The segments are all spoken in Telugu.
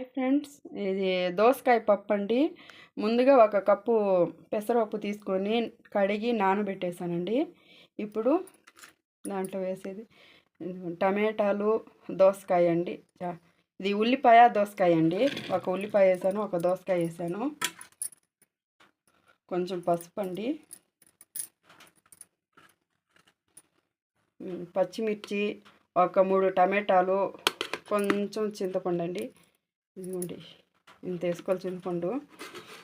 హాయ్ ఫ్రెండ్స్ ఇది దోసకాయ పప్పు అండి. ముందుగా ఒక కప్పు పెసరపప్పు తీసుకొని కడిగి నానబెట్టేశానండి. ఇప్పుడు దాంట్లో వేసేది టమాటాలు దోసకాయ అండి. ఇది ఉల్లిపాయ దోసకాయ అండి. ఒక ఉల్లిపాయ వేసాను ఒక దోసకాయ వేసాను. కొంచెం పసుపు అండి. పచ్చిమిర్చి ఒక మూడు టమాటాలు కొంచెం చింతపండు అండి. ఇదిగోండి. ఇంత వేసుకోవాలి చింతపండు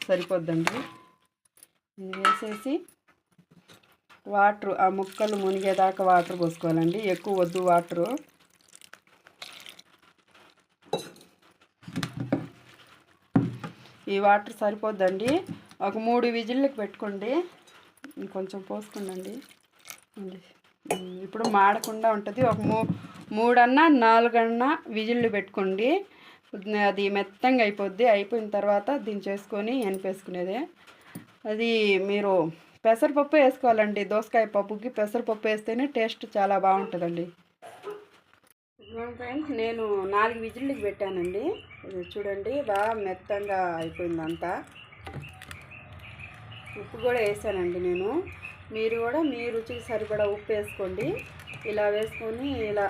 సరిపోద్దండి. ఇది వేసేసి వాటర్ ఆ ముక్కలు మునిగేదాకా వాటర్ పోసుకోవాలండి. ఎక్కువ వద్దు వాటరు. ఈ వాటర్ సరిపోద్దండి. ఒక మూడు విజిల్లకు పెట్టుకోండి. ఇంకొంచెం పోసుకోండి ఇప్పుడు మాడకుండా ఉంటుంది. ఒక మూ మూడన్నా నాలుగన్నా విజిల్లు పెట్టుకోండి. అది మెత్తంగా అయిపోద్ది. అయిపోయిన తర్వాత దించేసుకొని ఎనిపేసుకునేదే. అది మీరు పెసరపప్పు వేసుకోవాలండి. దోసకాయ పప్పుకి పెసరపప్పు వేస్తేనే టేస్ట్ చాలా బాగుంటుందండి. ఫ్రెండ్స్ నేను నాలుగు విజిల్కి పెట్టానండి. ఇది చూడండి బాగా మెత్తంగా అయిపోయింది అంతా ఉప్పు కూడా వేసానండి నేను. మీరు కూడా మీ రుచికి సరిపడా ఉప్పు వేసుకోండి. ఇలా వేసుకొని ఇలా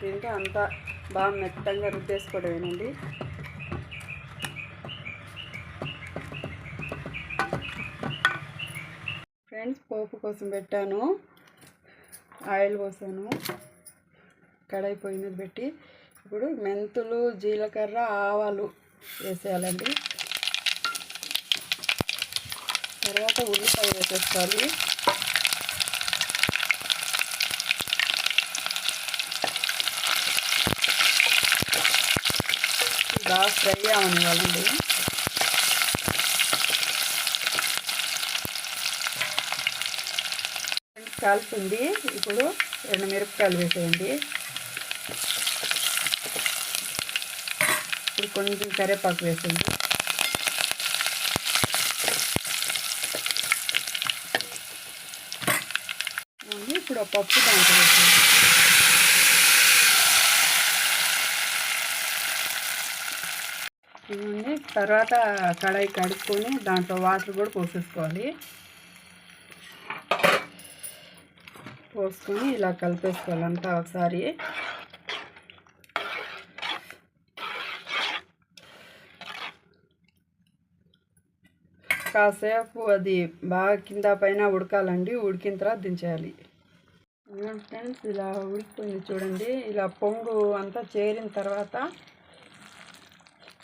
తింటే అంతా బాగా మెత్తంగా రుద్దేసుకోవడమేనండి. ఫ్రెండ్స్ పోపు కోసం పెట్టాను. ఆయిల్ పోసాను. కడాయి మీద పెట్టి ఇప్పుడు మెంతులు జీలకర్ర ఆవాలు వేసేయాలండి. తర్వాత ఉల్లిపాయ వేసేసుకోవాలి. బాగా ఫ్రై అవనివ్వాలండి కాలుతుంది ఇప్పుడు రెండు మిరపకాయలు వేసేయండి. ఇప్పుడు కొంచెం కరివేపాకు వేసేయండి. ఇప్పుడు పప్పు దాంట్లో వేసేయండి. ఇవ్వండి తర్వాత కడాయి కడుక్కొని దాంట్లో వాటర్ కూడా పోసేసుకోవాలి. పోసుకొని ఇలా కలిపేసుకోవాలి అంతా ఒకసారి. కాసేపు అది బాగా కింద పైన ఉడకాలండి ఉడికిన తర్వాత దించేయాలి. ఫ్రెండ్స్ ఇలా ఉడికిపోయింది చూడండి. ఇలా పొంగు అంతా చేరిన తర్వాత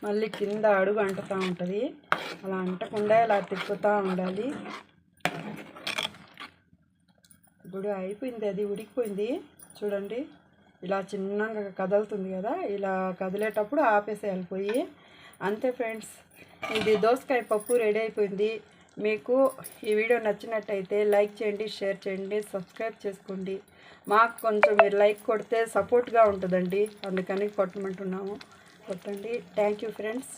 మళ్ళీ కింద అడుగు అంటుతూ ఉంటుంది. అలా అంటకుండా ఇలా తిప్పుతూ ఉండాలి. ఇప్పుడు అయిపోయింది అది ఉడికిపోయింది. చూడండి ఇలా చిన్నగా కదులుతుంది కదా ఇలా కదిలేటప్పుడు ఆపేసేయాలి పోయి. అంతే ఫ్రెండ్స్ ఇది దోసకాయ పప్పు రెడీ అయిపోయింది. మీకు ఈ వీడియో నచ్చినట్టయితే లైక్ చేయండి షేర్ చేయండి సబ్స్క్రైబ్ చేసుకోండి. మాకు కొంచెం మీరు లైక్ కొడితే సపోర్ట్గా ఉంటుందండి. అందుకని కొట్టమంటున్నాము. కొట్టండి థ్యాంక్ యూ ఫ్రెండ్స్